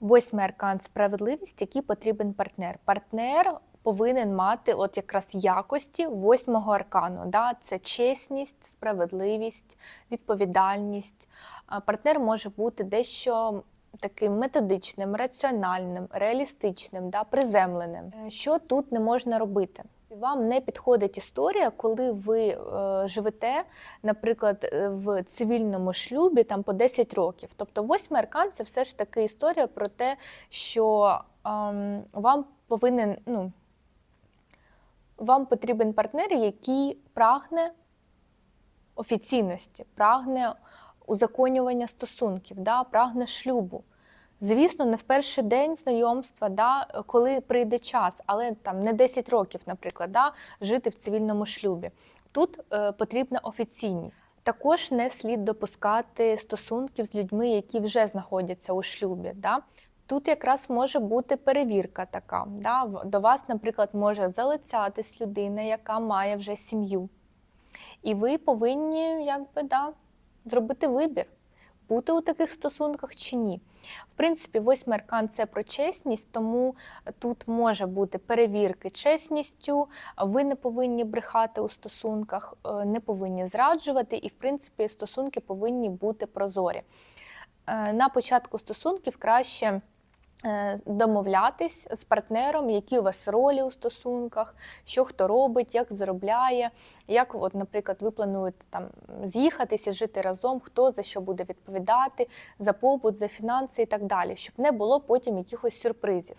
Восьмий аркан справедливість, який потрібен партнер. Партнер повинен мати от якраз якості восьмого аркану. Да? Це чесність, справедливість, відповідальність. Партнер може бути дещо таким методичним, раціональним, реалістичним, да? приземленим. Е, Що тут не можна робити? Вам не підходить історія, коли ви е, живете, наприклад, е, в цивільному шлюбі там по 10 років. Тобто восьмий аркан це все ж таки історія про те, що ем, вам повинен, ну, вам потрібен партнер, який прагне офіційності, прагне узаконювання стосунків, да, прагне шлюбу. Звісно, не в перший день знайомства, да, коли прийде час, але там не 10 років, наприклад, да, жити в цивільному шлюбі. Тут е, потрібна офіційність. Також не слід допускати стосунків з людьми, які вже знаходяться у шлюбі. Да. Тут якраз може бути перевірка така. Да. До вас, наприклад, може залицятись людина, яка має вже сім'ю. І ви повинні якби, да, зробити вибір, бути у таких стосунках чи ні. В принципі, восьмий аркан це про чесність, тому тут може бути перевірки чесністю. Ви не повинні брехати у стосунках, е, не повинні зраджувати, і в принципі стосунки повинні бути прозорі. Е, На початку стосунків краще. Е, Домовлятись з партнером, які у вас ролі у стосунках, що хто робить, як заробляє, як, от, наприклад, ви плануєте там з'їхатися, жити разом, хто за що буде відповідати, за побут, за фінанси і так далі, щоб не було потім якихось сюрпризів.